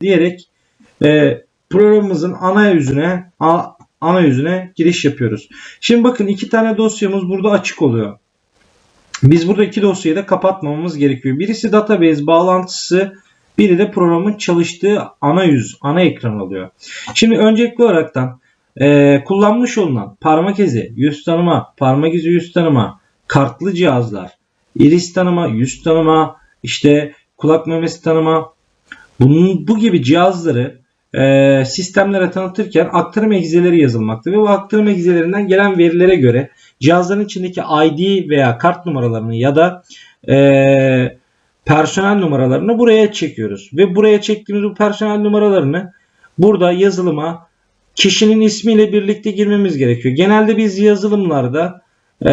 diyerek e, programımızın ana yüzüne a- ana yüzüne giriş yapıyoruz. Şimdi bakın iki tane dosyamız burada açık oluyor. Biz burada iki dosyayı da kapatmamamız gerekiyor. Birisi database bağlantısı, biri de programın çalıştığı ana yüz, ana ekran oluyor. Şimdi öncelikli olaraktan e, kullanmış olunan parmak izi, yüz tanıma, parmak izi yüz tanıma, kartlı cihazlar, iris tanıma, yüz tanıma, işte kulak memesi tanıma, bunun bu gibi cihazları e, sistemlere tanıtırken aktarım egzeleri yazılmakta ve bu aktarım egzelerinden gelen verilere göre cihazların içindeki ID veya kart numaralarını ya da e, personel numaralarını buraya çekiyoruz. Ve buraya çektiğimiz bu personel numaralarını burada yazılıma kişinin ismiyle birlikte girmemiz gerekiyor. Genelde biz yazılımlarda e,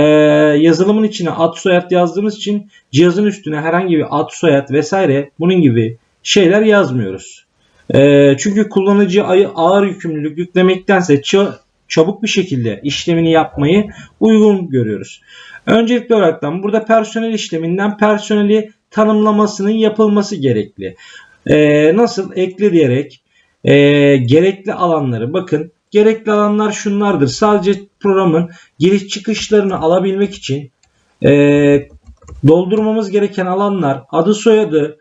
yazılımın içine ad soyad yazdığımız için cihazın üstüne herhangi bir ad soyad vesaire bunun gibi şeyler yazmıyoruz. E, çünkü kullanıcı ağır yükümlülük yüklemektense ça- çabuk bir şekilde işlemini yapmayı uygun görüyoruz. Öncelikli olaraktan burada personel işleminden personeli tanımlamasının yapılması gerekli. E, nasıl? Ekle diyerek e, gerekli alanları bakın gerekli alanlar şunlardır. Sadece programın giriş çıkışlarını alabilmek için e, doldurmamız gereken alanlar adı soyadı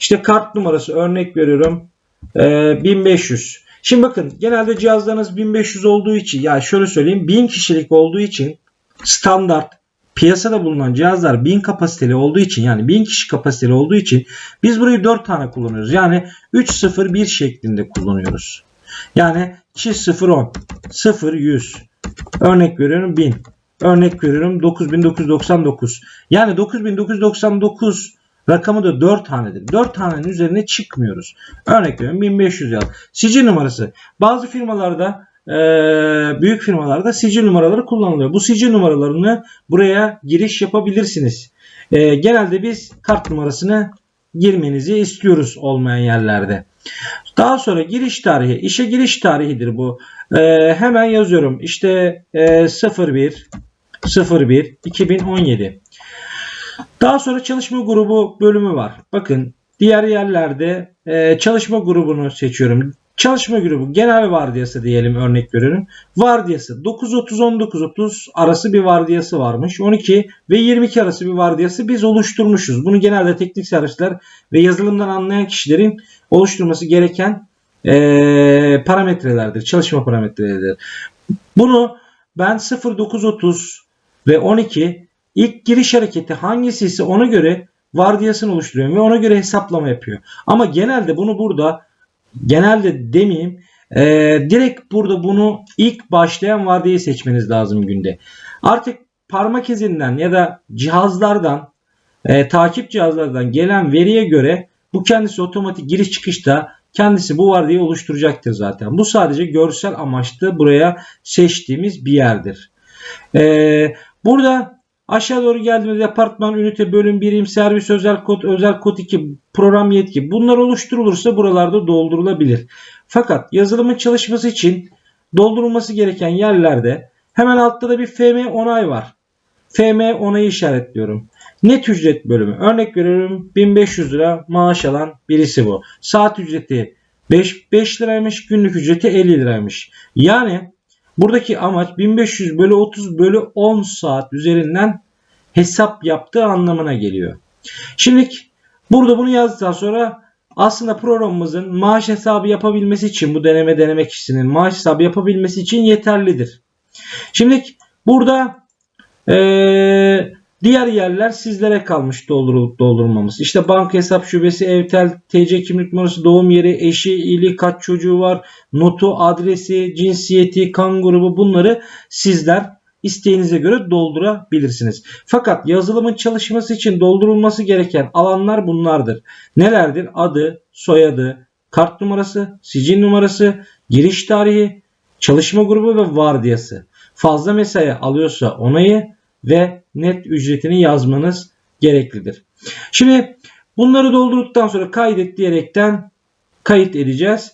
işte kart numarası örnek veriyorum e, 1500. Şimdi bakın genelde cihazlarınız 1500 olduğu için ya şöyle söyleyeyim 1000 kişilik olduğu için standart piyasada bulunan cihazlar 1000 kapasiteli olduğu için yani 1000 kişi kapasiteli olduğu için biz burayı 4 tane kullanıyoruz. Yani 301 şeklinde kullanıyoruz. Yani 010, 0 100. Örnek veriyorum 1000. Örnek veriyorum 9999. Yani 9999 rakamı da 4 tanedir. 4 tanenin üzerine çıkmıyoruz. Örnek veriyorum 1500 yaz. Sicil numarası. Bazı firmalarda e, büyük firmalarda sicil numaraları kullanılıyor. Bu sicil numaralarını buraya giriş yapabilirsiniz. E, genelde biz kart numarasını girmenizi istiyoruz olmayan yerlerde. Daha sonra giriş tarihi. işe giriş tarihidir bu. E, hemen yazıyorum. İşte e, 01 01 2017. Daha sonra çalışma grubu bölümü var. Bakın diğer yerlerde e, çalışma grubunu seçiyorum. Çalışma grubu genel vardiyası diyelim örnek veriyorum. Vardiyası 9.30-19.30 arası bir vardiyası varmış. 12 ve 22 arası bir vardiyası biz oluşturmuşuz. Bunu genelde teknik servisler ve yazılımdan anlayan kişilerin oluşturması gereken e, parametrelerdir. Çalışma parametreleridir. Bunu ben 09.30 ve 12 ilk giriş hareketi hangisi ise ona göre vardiyasını oluşturuyorum ve ona göre hesaplama yapıyor. Ama genelde bunu burada genelde demeyeyim e, direkt burada bunu ilk başlayan vardiyayı seçmeniz lazım günde. Artık parmak izinden ya da cihazlardan e, takip cihazlardan gelen veriye göre bu kendisi otomatik giriş çıkışta kendisi bu vardiyayı oluşturacaktır zaten. Bu sadece görsel amaçlı buraya seçtiğimiz bir yerdir. E, burada Aşağı doğru geldiğimizde departman, ünite, bölüm, birim, servis, özel kod, özel kod 2, program yetki. Bunlar oluşturulursa buralarda doldurulabilir. Fakat yazılımın çalışması için doldurulması gereken yerlerde hemen altta da bir FM onay var. FM onayı işaretliyorum. Net ücret bölümü. Örnek veriyorum 1500 lira maaş alan birisi bu. Saat ücreti 5, 5 liraymış. Günlük ücreti 50 liraymış. Yani Buradaki amaç 1500 bölü 30 bölü 10 saat üzerinden hesap yaptığı anlamına geliyor. Şimdi burada bunu yazdıktan sonra aslında programımızın maaş hesabı yapabilmesi için bu deneme deneme kişisinin maaş hesabı yapabilmesi için yeterlidir. Şimdi burada ee, diğer yerler sizlere kalmış doldurulup doldurmamız. İşte banka hesap şubesi, evtel, TC kimlik numarası, doğum yeri, eşi, ili, kaç çocuğu var, notu, adresi, cinsiyeti, kan grubu bunları sizler isteğinize göre doldurabilirsiniz. Fakat yazılımın çalışması için doldurulması gereken alanlar bunlardır. Nelerdir? Adı, soyadı, kart numarası, sicil numarası, giriş tarihi, çalışma grubu ve vardiyası. Fazla mesai alıyorsa onayı ve net ücretini yazmanız gereklidir. Şimdi bunları doldurduktan sonra kaydet diyerekten kayıt edeceğiz.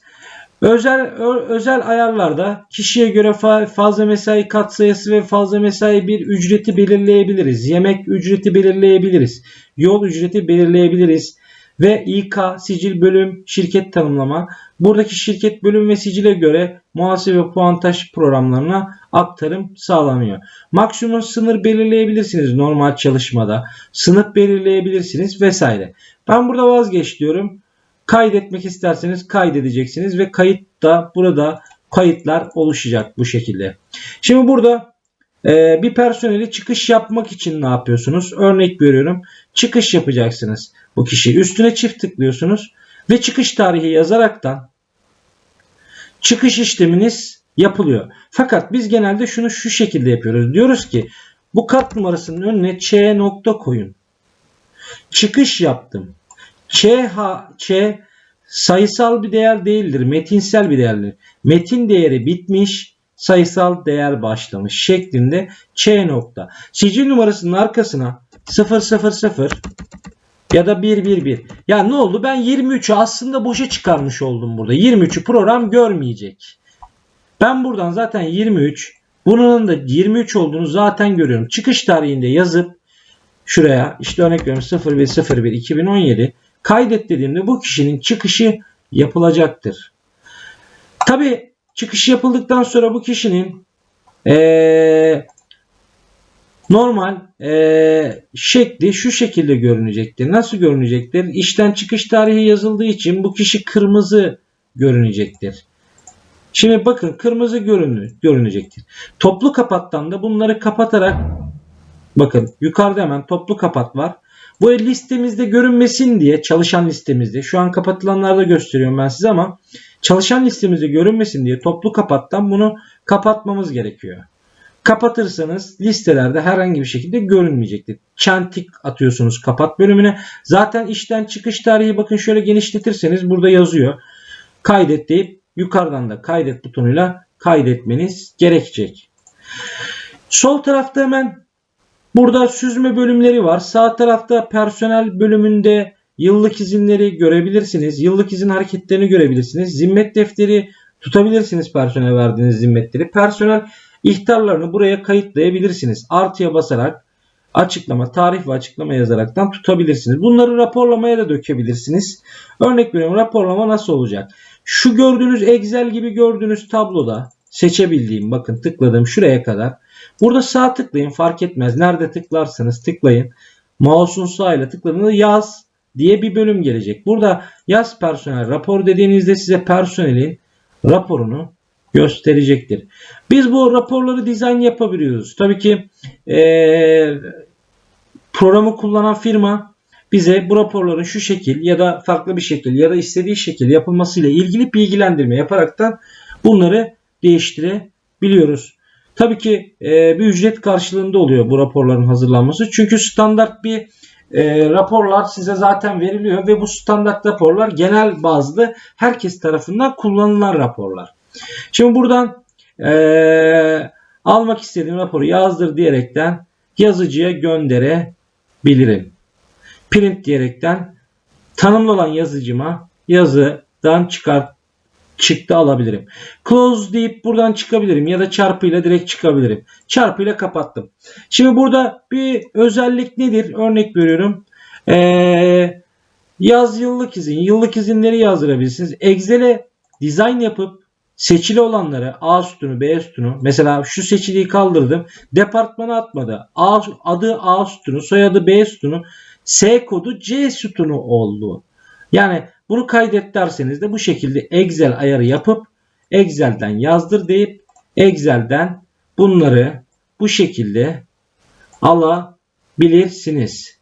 Özel özel ayarlarda kişiye göre fazla mesai katsayısı ve fazla mesai bir ücreti belirleyebiliriz. Yemek ücreti belirleyebiliriz. Yol ücreti belirleyebiliriz. Ve İK, sicil bölüm, şirket tanımlama. Buradaki şirket bölüm ve sicile göre muhasebe puantaj programlarına aktarım sağlanıyor. Maksimum sınır belirleyebilirsiniz normal çalışmada. Sınıf belirleyebilirsiniz vesaire. Ben burada vazgeç diyorum. Kaydetmek isterseniz kaydedeceksiniz ve kayıtta burada kayıtlar oluşacak bu şekilde. Şimdi burada e, bir personeli çıkış yapmak için ne yapıyorsunuz? Örnek veriyorum. Çıkış yapacaksınız bu kişi. Üstüne çift tıklıyorsunuz ve çıkış tarihi yazaraktan çıkış işleminiz yapılıyor. Fakat biz genelde şunu şu şekilde yapıyoruz. Diyoruz ki bu kat numarasının önüne ç nokta koyun. Çıkış yaptım. ç, ha, ç sayısal bir değer değildir. Metinsel bir değerdir. Metin değeri bitmiş, sayısal değer başlamış şeklinde ç nokta. Sicil numarasının arkasına 000 ya da 111. Ya ne oldu? Ben 23'ü aslında boşa çıkarmış oldum burada. 23'ü program görmeyecek. Ben buradan zaten 23 bunun da 23 olduğunu zaten görüyorum. Çıkış tarihinde yazıp şuraya işte örnek veriyorum 0101 2017 kaydet dediğimde bu kişinin çıkışı yapılacaktır. Tabi çıkış yapıldıktan sonra bu kişinin ee, normal ee, şekli şu şekilde görünecektir. Nasıl görünecektir? İşten çıkış tarihi yazıldığı için bu kişi kırmızı görünecektir. Şimdi bakın kırmızı görünü, görünecektir. Toplu kapattan da bunları kapatarak bakın yukarıda hemen toplu kapat var. Bu listemizde görünmesin diye çalışan listemizde şu an kapatılanlarda gösteriyorum ben size ama çalışan listemizde görünmesin diye toplu kapattan bunu kapatmamız gerekiyor. Kapatırsanız listelerde herhangi bir şekilde görünmeyecektir. Çentik atıyorsunuz kapat bölümüne. Zaten işten çıkış tarihi bakın şöyle genişletirseniz burada yazıyor. Kaydet deyip yukarıdan da kaydet butonuyla kaydetmeniz gerekecek. Sol tarafta hemen burada süzme bölümleri var. Sağ tarafta personel bölümünde yıllık izinleri görebilirsiniz. Yıllık izin hareketlerini görebilirsiniz. Zimmet defteri tutabilirsiniz personel verdiğiniz zimmetleri. Personel ihtarlarını buraya kayıtlayabilirsiniz. Artıya basarak açıklama, tarih ve açıklama yazaraktan tutabilirsiniz. Bunları raporlamaya da dökebilirsiniz. Örnek veriyorum raporlama nasıl olacak? Şu gördüğünüz Excel gibi gördüğünüz tabloda seçebildiğim bakın tıkladım şuraya kadar. Burada sağ tıklayın fark etmez. Nerede tıklarsanız tıklayın. Mouse'un sağ ile tıkladığınızda yaz diye bir bölüm gelecek. Burada yaz personel rapor dediğinizde size personelin raporunu gösterecektir. Biz bu raporları dizayn yapabiliyoruz. Tabii ki ee, programı kullanan firma bize bu raporların şu şekil ya da farklı bir şekil ya da istediği şekil yapılmasıyla ilgili bilgilendirme yaparaktan bunları değiştirebiliyoruz. Tabii ki e, bir ücret karşılığında oluyor bu raporların hazırlanması. Çünkü standart bir e, raporlar size zaten veriliyor ve bu standart raporlar genel bazlı herkes tarafından kullanılan raporlar. Şimdi buradan e, almak istediğim raporu yazdır diyerekten yazıcıya gönderebilirim. Print diyerekten tanımlı olan yazıcıma yazıdan çıkart çıktı alabilirim. Close deyip buradan çıkabilirim ya da çarpıyla direkt çıkabilirim. Çarpıyla kapattım. Şimdi burada bir özellik nedir? Örnek veriyorum. Ee, yaz yıllık izin. Yıllık izinleri yazdırabilirsiniz. Excel'e dizayn yapıp seçili olanları A sütunu B sütunu mesela şu seçiliyi kaldırdım. Departmana atmadı. A, adı A sütunu soyadı B sütunu S kodu C sütunu oldu. Yani bunu kaydet derseniz de bu şekilde Excel ayarı yapıp Excel'den yazdır deyip Excel'den bunları bu şekilde alabilirsiniz.